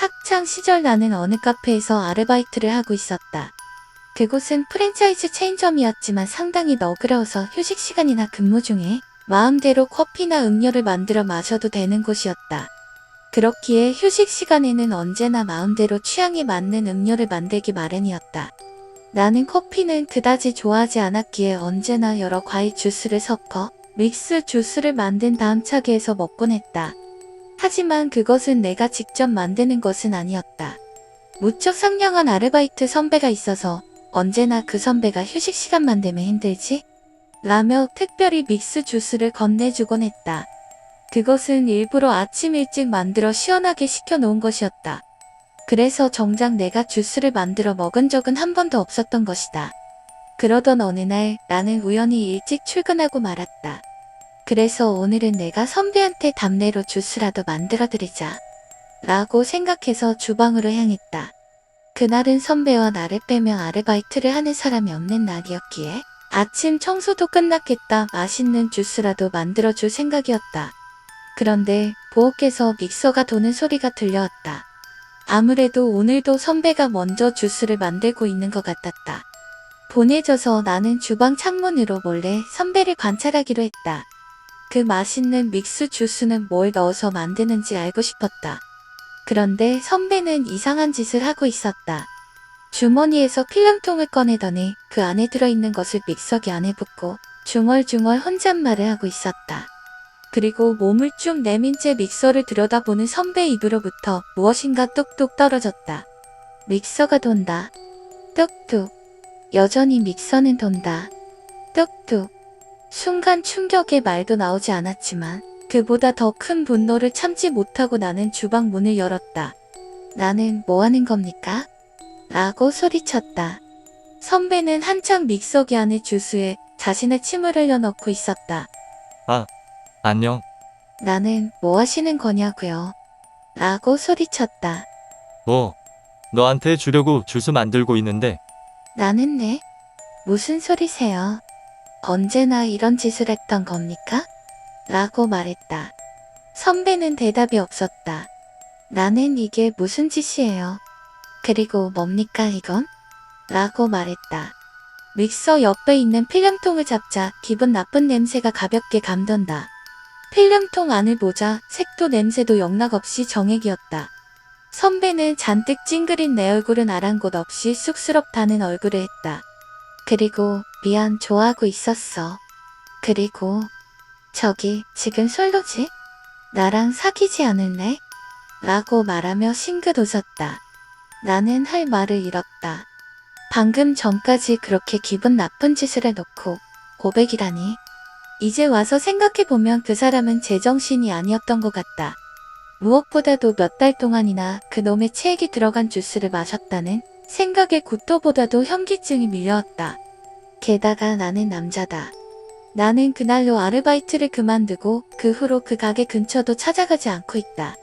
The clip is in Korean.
학창 시절 나는 어느 카페에서 아르바이트를 하고 있었다. 그곳은 프랜차이즈 체인점이었지만 상당히 너그러워서 휴식 시간이나 근무 중에 마음대로 커피나 음료를 만들어 마셔도 되는 곳이었다. 그렇기에 휴식 시간에는 언제나 마음대로 취향에 맞는 음료를 만들기 마련이었다. 나는 커피는 그다지 좋아하지 않았기에 언제나 여러 과일 주스를 섞어 믹스 주스를 만든 다음 차게에서 먹곤 했다. 하지만 그것은 내가 직접 만드는 것은 아니었다. 무척 상냥한 아르바이트 선배가 있어서 언제나 그 선배가 휴식 시간만 되면 힘들지? 라며 특별히 믹스 주스를 건네주곤 했다. 그것은 일부러 아침 일찍 만들어 시원하게 식혀놓은 것이었다. 그래서 정작 내가 주스를 만들어 먹은 적은 한 번도 없었던 것이다. 그러던 어느 날 나는 우연히 일찍 출근하고 말았다. 그래서 오늘은 내가 선배한테 답례로 주스라도 만들어드리자. 라고 생각해서 주방으로 향했다. 그날은 선배와 나를 빼며 아르바이트를 하는 사람이 없는 날이었기에 아침 청소도 끝났겠다 맛있는 주스라도 만들어줄 생각이었다. 그런데 부엌에서 믹서가 도는 소리가 들려왔다. 아무래도 오늘도 선배가 먼저 주스를 만들고 있는 것 같았다. 보내져서 나는 주방 창문으로 몰래 선배를 관찰하기로 했다. 그 맛있는 믹스 주스는 뭘 넣어서 만드는지 알고 싶었다. 그런데 선배는 이상한 짓을 하고 있었다. 주머니에서 필름통을 꺼내더니 그 안에 들어있는 것을 믹서기 안에 붓고 중얼중얼 혼잣말을 하고 있었다. 그리고 몸을 쭉 내민 채 믹서를 들여다보는 선배 입으로부터 무엇인가 뚝뚝 떨어졌다. 믹서가 돈다. 뚝뚝. 여전히 믹서는 돈다. 뚝뚝. 순간 충격의 말도 나오지 않았지만 그보다 더 큰 분노를 참지 못하고 나는 주방 문을 열었다. 나는 뭐 하는 겁니까? 라고 소리쳤다. 선배는 한창 믹서기 안에 주스에 자신의 침을 흘려넣고 있었다. 안녕. 나는 뭐 하시는 거냐고요? 라고 소리쳤다. 뭐, 너한테 주려고 주스 만들고 있는데, 나는 네? 무슨 소리세요? 언제나 이런 짓을 했던 겁니까? 라고 말했다. 선배는 대답이 없었다. 나는 이게 무슨 짓이에요? 그리고 뭡니까 이건? 라고 말했다. 믹서 옆에 있는 필름통을 잡자 기분 나쁜 냄새가 가볍게 감돈다. 필름통 안을 보자 색도 냄새도 영락없이 정액이었다. 선배는 잔뜩 찡그린 내 얼굴은 아랑곳 없이 쑥스럽다는 얼굴을 했다. 그리고 미안 좋아하고 있었어. 그리고 저기 지금 솔로지? 나랑 사귀지 않을래? 라고 말하며 싱긋 웃었다. 나는 할 말을 잃었다. 방금 전까지 그렇게 기분 나쁜 짓을 해놓고 고백이라니. 이제 와서 생각해보면 그 사람은 제정신이 아니었던 것 같다. 무엇보다도 몇 달 동안이나 그놈의 체액이 들어간 주스를 마셨다는 생각에 구토보다도 현기증이 밀려왔다. 게다가 나는 남자다. 나는 그날로 아르바이트를 그만두고 그 후로 그 가게 근처도 찾아가지 않고 있다.